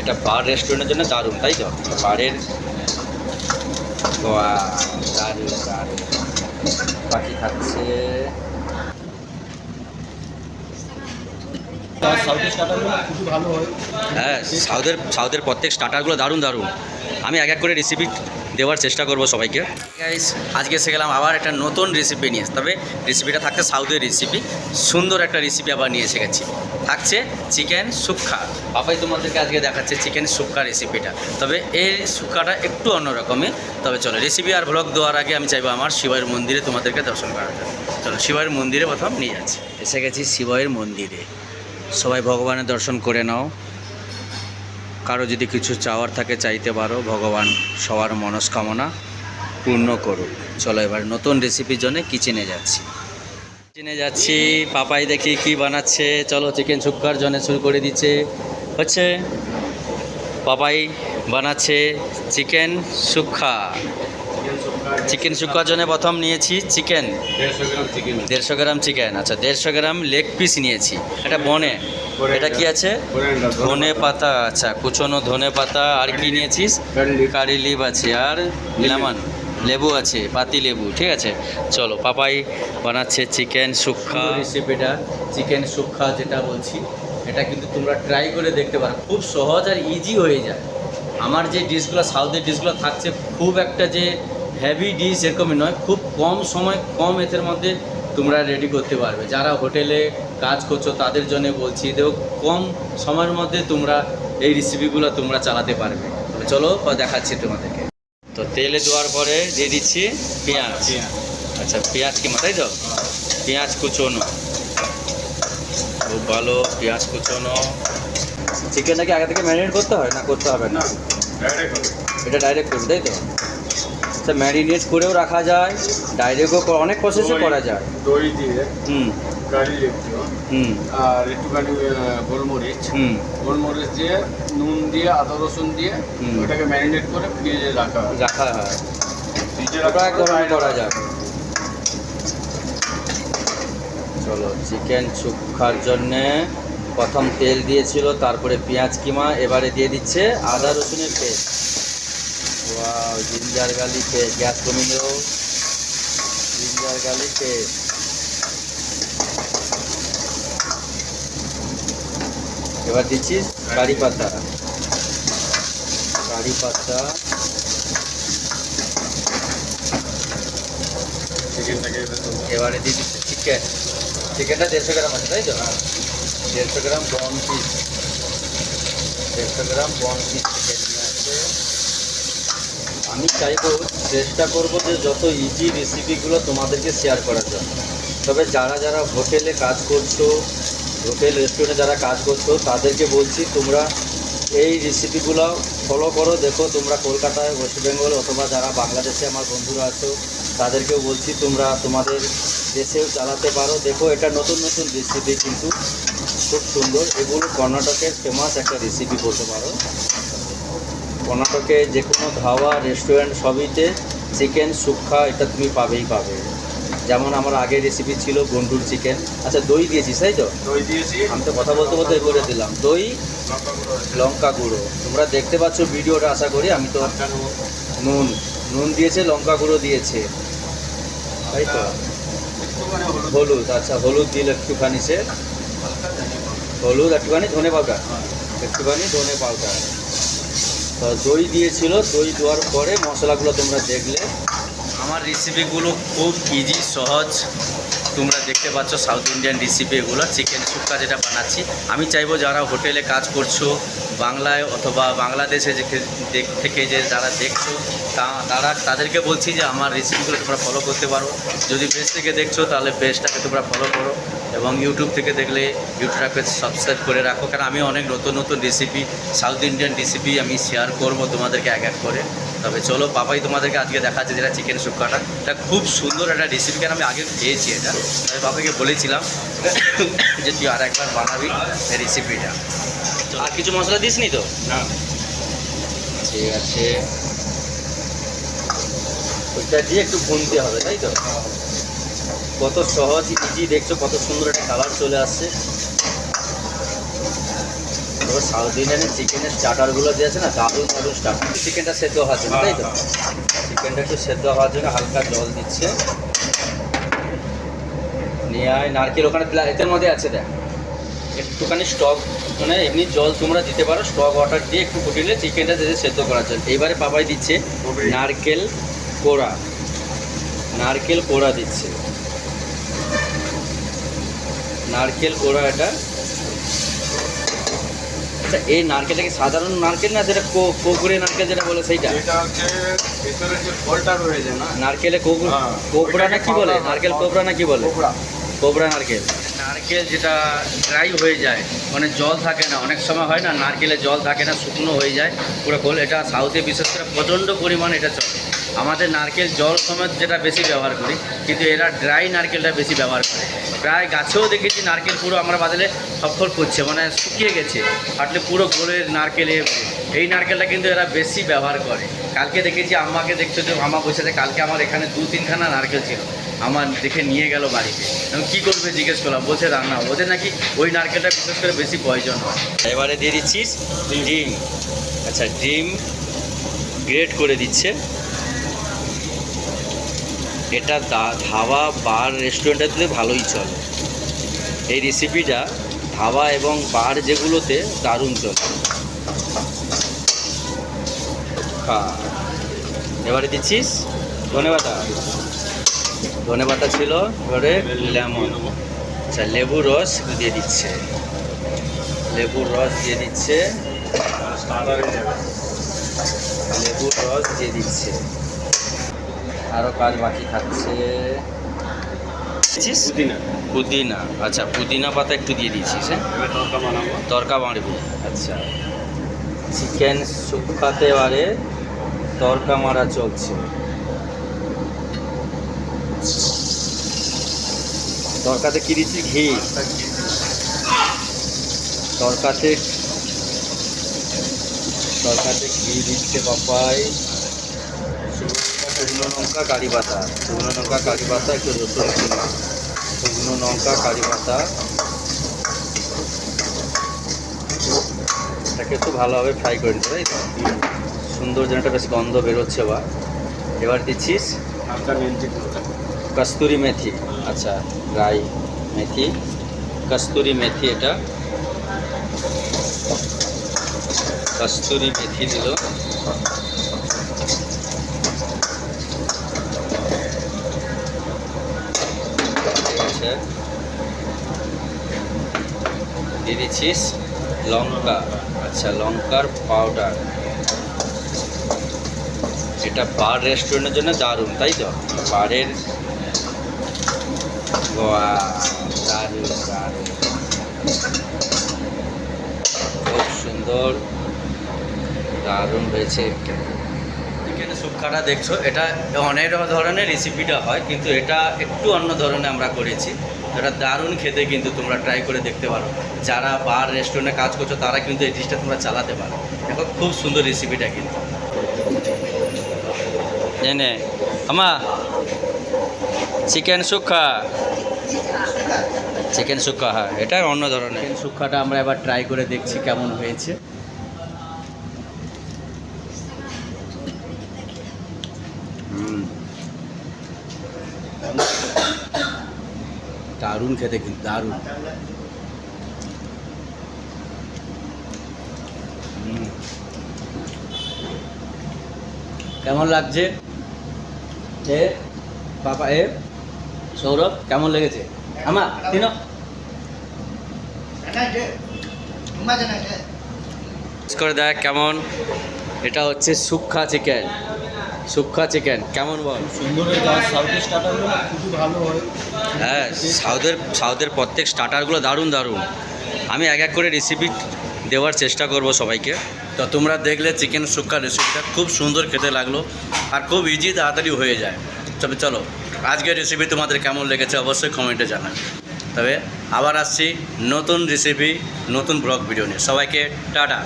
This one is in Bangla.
এটা বার রেস্টুরেন্টের জন্য দারুণ তাই তো? বারের দারুণ দারুণ। ভালো হয়। হ্যাঁ সাউথের সাউথের প্রত্যেক স্টার্টারগুলো দারুণ দারুণ। আমি এক এক করে রেসিপি দেওয়ার চেষ্টা করব সবাইকে। গাইস আজকে এসে গেলাম আবার একটা নতুন রেসিপি নিয়ে। তবে রেসিপিটা থাকছে সাউথের রেসিপি সুন্দর একটা রেসিপি আবার নিয়ে এসে গেছি। থাকছে চিকেন সুক্কা। পাপাই তোমাদেরকে আজকে দেখাচ্ছে চিকেন সুক্কা রেসিপিটা তবে এই সুক্কাটা একটু অন্যরকমই তবে চলো রেসিপি আর ব্লগ দেওয়ার আগে আমি চাইব আমার শিবের মন্দিরে তোমাদেরকে দর্শন জন্য। চলো শিবের মন্দিরে প্রথম নিয়ে যাচ্ছি। এসে গেছি শিবের মন্দিরে। সবাই ভগবানের দর্শন করে নাও। কারও যদি কিছু চাওয়ার থাকে চাইতে পারো। ভগবান সবার মনস্কামনা পূর্ণ করুক। চলো এবার নতুন রেসিপির জন্য কিচেনে যাচ্ছি। কিচেনে যাচ্ছি পাপাই দেখি কি বানাচ্ছে। চলো চিকেন শুক্কার জন্য শুরু করে দিচ্ছে। হচ্ছে পাপাই বানাচ্ছে চিকেন সুক্কা চিকেন শুক্কার জন্য প্রথম নিয়েছি চিকেন দেড়শো গ্রাম চিকেন দেড়শো গ্রাম চিকেন আচ্ছা দেড়শো গ্রাম লেগ পিস নিয়েছি। এটা বনে এটা কি আছে? ধনে পাতা। আচ্ছা কুচনো ধনে পাতা আর কি নিয়েছিস? কারি লিভ আছে আর লেমন। লেবু আছে পাতি লেবু ঠিক আছে। চলো পাপাই বানাচ্ছে চিকেন সুক্কা। রেসিপিটা চিকেন সুক্কা যেটা বলছি এটা কিন্তু তোমরা ট্রাই করে দেখতে পারো। খুব সহজ আর ইজি হয়ে যায়। আমার যে ডিশগুলো সাউথের ডিশগুলো থাকছে খুব একটা যে হেভি ডিশ এরকমই নয় খুব কম সময় কম এতের মধ্যে তোমরা রেডি করতে পারবে। যারা হোটেলে কাজ করছ তাদের জন্য বলছি দেখো কম সময়ের মধ্যে তোমরা এই রেসিপিগুলো তোমরা চালাতে পারবে। চলো দেখাচ্ছি তোমাদেরকে। তো তেলে দেওয়ার পরে দিয়ে দিচ্ছি পেঁয়াজ। আচ্ছা পেঁয়াজ কি মাথায় তো? পেঁয়াজ কুচোনো। খুব ভালো পেঁয়াজ কুচোনো। চিকেনটাকে আগে থেকে ম্যারিনেট করতে হয়? না করতে হবে না? এটা ডাইরেক্ট করবে তাই তো? আচ্ছা ম্যারিনেট করেও রাখা যায় ডাইরেক্টও অনেক প্রসেসে করা যায়। দই দিয়ে। হুম। কারি লিখছো আর একটুখানি গোলমরিচ। হুম। গোলমরিচ দিয়ে নুন দিয়ে আদা রসুন দিয়ে। ওটাকে ম্যারিনেট করে ফ্রিজে রাখা রাখা হয়। ফ্রিজে রাখা এক করা যায় চলো চিকেন শুকার জন্যে প্রথম তেল দিয়েছিল তারপরে পেঁয়াজ কিমা এবারে দিয়ে দিচ্ছে আদা রসুনের paste. Wow ginger garlic paste gas কমিয়ে দেও। জিঞ্জার গার্লিক পেস্ট এবার দিচ্ছি কারি পাতা। কারি পাতা। এবারে দিয়ে দিচ্ছি চিকেন চিকেনটা দেড়শো গ্রাম আছে, তাই তো? দেড়শো গ্রাম বন পিস দেড়শো গ্রাম বন পিস চিকেন নিয়ে আমি চাইব, চেষ্টা করব যে যত ইজি রেসিপিগুলো তোমাদেরকে শেয়ার করার জন্য। তবে যারা যারা হোটেলে কাজ করছ হোটেল রেস্টুরেন্টে যারা কাজ করছ, তাদেরকে বলছি, তোমরা এই রেসিপিগুলো ফলো করো। দেখো, তোমরা কলকাতায় ওয়েস্ট বেঙ্গল অথবা যারা বাংলাদেশে আমার বন্ধুরা আছো, তাদেরকেও বলছি, তোমরা তোমাদের দেশেও চালাতে পারো। দেখো, এটা নতুন নতুন রেসিপি কিন্তু খুব সুন্দর। এগুলো কর্ণাটকের ফেমাস একটা রেসিপি বলতে পারো। কর্ণাটকে যে কোনো ধাবা রেস্টুরেন্ট সবইতে চিকেন সুক্কা এটা তুমি পাবেই পাবে। যেমন আমার আগের রেসিপি ছিল গন্ডুর চিকেন আচ্ছা দই দিয়েছিস তাই তো? দই দিয়েছি। আমি তো কথা বলতে বলতে করে দিলাম। দই লঙ্কা গুঁড়ো তোমরা দেখতে পাচ্ছ ভিডিওটা আশা করি আমি তো নুন। নুন দিয়েছে লঙ্কা গুঁড়ো দিয়েছে। তাই তো? হলুদ। হলুদ আচ্ছা হলুদ দিল একটুখানি সে। হলুদ একটুখানি ধনে পাউডার। একটুখানি ধনে পাউডার। তো দই দিয়েছিল দই দেওয়ার পরে মশলাগুলো তোমরা দেখলে। আমার রেসিপিগুলো খুব ইজি সহজ। তোমরা দেখতে পাচ্ছ সাউথ ইন্ডিয়ান রেসিপি এগুলো চিকেন সুক্কা যেটা বানাচ্ছি। আমি চাইব যারা হোটেলে কাজ করছ, বাংলায় অথবা বাংলাদেশে যে থেকে যে যারা দেখছ, তা তারা, তাদেরকে বলছি যে আমার রেসিপিগুলো তোমরা ফলো করতে পারো। যদি পেজ থেকে দেখছ, তাহলে পেজটাকে তোমরা ফলো করো। এবং ইউটিউব থেকে দেখলে ইউটিউবটাকে সাবস্ক্রাইব করে রাখো। কারণ আমি অনেক নতুন নতুন রেসিপি সাউথ ইন্ডিয়ান রেসিপি আমি শেয়ার করব তোমাদেরকে এক এক করে। তবে চলো পাপাই তোমাদেরকে আজকে দেখাচ্ছে যেটা চিকেন শুক্কাটা। এটা খুব সুন্দর একটা রেসিপি কারণ আমি আগে খেয়েছি এটা। আমি পাপাকে বলেছিলাম যে তুই আর একবার বানাবি এই রেসিপিটা আর কিছু মশলা দিস নি তো? না। ঠিক আছে। ওইটা দিয়ে একটু ভুনতে হবে তাই তো? কত সহজ ইজি দেখছ কত সুন্দর একটা কালার চলে আসছে। এবার সাউথ ইন্ডিয়ানের চিকেনের স্টার্টারগুলো আছে না দারুণ দারুণ স্টার্টার চিকেনটা সেদ্ধ হওয়ার জন্য তাই তো? চিকেনটা একটু সেদ্ধ হওয়ার জন্য হালকা জল দিচ্ছে। নিয়ে আয় নারকেল ওখানে এতের মধ্যে আছে দেখ। একটুখানি স্টক মানে এমনি জল তোমরা দিতে পারো স্টক ওয়াটার দিয়ে একটু ফুটিলে চিকেনটা দিতে সেদ্ধ করার জন্য এইবারে পাপাই দিচ্ছে নারকেল কোড়া। নারকেল কোড়া দিচ্ছে। নারকেল কোড়া এটা। আচ্ছা এই নারকেলটা কি সাধারণ নারকেল না যেটা কোকড়ে নারকেল যেটা বলে সেইটা? এটা হচ্ছে ভিতরে যে ফলটা রয়েছে না? নারকেলে কোকড়া হ্যাঁ। কোবরা না কি বলে? নারকেল কোকড়া কোবরা না কি বলে? কোকড়া। কোবরা নারকেল। নারকেল যেটা ড্রাই হয়ে যায় মানে জল থাকে না, অনেক সময় হয় না নারকেলে জল থাকে না, শুকনো হয়ে যায়, পুরো খোল। এটা সাউথে বিশেষ করে প্রচণ্ড পরিমাণ এটা চলে। আমাদের নারকেল জল সমেত যেটা বেশি ব্যবহার করি, কিন্তু এরা ড্রাই নারকেলটা বেশি ব্যবহার করে। প্রায় গাছেও দেখেছি নারকেল পুরো আমরা বাদলে সফল করছে মানে শুকিয়ে গেছে। ফাটলে পুরো গোলের নারকেল এই নারকেলটা কিন্তু এরা বেশি ব্যবহার করে। কালকে দেখেছি আম্মাকে দেখছ যে আমা বসে কালকে আমার এখানে দু তিনখানা নারকেল ছিল। আমার দেখে নিয়ে গেল বাড়িতে। আমি কী করবে জিজ্ঞেস করলাম বলছে রান্না ওদের নাকি ওই নারকেলটা বিশেষ করে বেশি প্রয়োজন হয়। এবারে দিয়ে দিচ্ছিস ডিম। আচ্ছা ডিম গ্রেট করে দিচ্ছে। এটা ধাবা বার রেস্টুরেন্টে ভালোই চলে। এই রেসিপিটা ধাবা এবং বার যেগুলোতে দারুণ চলে। হ্যাঁ এবারে দিচ্ছিস? ধনে পাতা ধনে পাতা ছিল এবারে লেমন। আচ্ছা লেবু রস দিয়ে দিচ্ছে। লেবুর রস দিয়ে দিচ্ছে। লেবুর রস দিয়ে দিচ্ছে। আরও কাজ বাকি থাকছে? পুদিনা। পুদিনা। আচ্ছা পুদিনা পাতা একটু দিয়ে দিচ্ছিস হ্যাঁ? তরকা বানাবো। তরকা আচ্ছা। চিকেন শুকাতে এবারে তরকা মারা চলছে। তরকাতে কি দিচ্ছি? ঘি। তরকাতে তরকাতে ঘি দিচ্ছে পাপাই। শুকনো লঙ্কা, কারি পাতা। শুকনো লঙ্কা, কারি পাতা, একটু রসুন কিমা শুকনো লঙ্কা, কারি পাতা। এটাকে একটু ভালোভাবে ফ্রাই করে নিতে তাই তো? সুন্দর যেন একটা বেশ গন্ধ বেরোচ্ছে বা। এবার দিচ্ছিস কস্তুরি মেথি। আচ্ছা রাই মেথি। কস্তুরি মেথি এটা। কস্তুরি মেথি দিল। আছে দিয়ে দিচ্ছিস লঙ্কা। আচ্ছা লঙ্কার পাউডার এটা বার রেস্টুরেন্টের জন্য দারুণ, তাই তো? বারের দারুণ দারুণ। খুব সুন্দর, দারুণ হয়েছে। চিকেনের শুক্কাটা দেখছ, এটা অনেক ধরনের রেসিপিটা হয়, কিন্তু এটা একটু অন্য ধরনের আমরা করেছি। এটা দারুণ খেতে কিন্তু তোমরা ট্রাই করে দেখতে পারো। যারা বার রেস্টুরেন্টে কাজ করছ, তারা কিন্তু এই ডিশটা তোমরা চালাতে পারো। দেখো, খুব সুন্দর রেসিপিটা কিন্তু। জেনে আমা চিকেন সুক্কা চিকেন সুক্কা হ্যাঁ এটা অন্য ধরনের। সুক্কাটা আমরা এবার ট্রাই করে দেখছি কেমন হয়েছে। দারুণ খেতে কিন্তু, দারুণ। কেমন লাগছে? এ বাবা এ সৌরভ কেমন লেগেছে? আমা তিনো। করে দেখ কেমন। এটা হচ্ছে সুক্ষা চিকেন। সুক্ষা চিকেন কেমন বল? সুন্দর হয়ে স্টার্টারগুলো খুবই ভালো হয়। হ্যাঁ সাউথের সাউথের প্রত্যেক স্টার্টারগুলো দারুণ দারুণ। আমি এক এক করে রেসিপি দেওয়ার চেষ্টা করব সবাইকে। তো তোমরা দেখলে চিকেন শুক্কা রেসিপিটা খুব সুন্দর খেতে লাগল আর খুব ইজি তাড়াতাড়ি হয়ে যায়। তবে চলো, আজকের রেসিপি তোমাদের কেমন লেগেছে অবশ্যই কমেন্টে জানাবে তবে আবার আসছি নতুন রেসিপি নতুন ব্লগ ভিডিও নিয়ে। সবাইকে টাটা।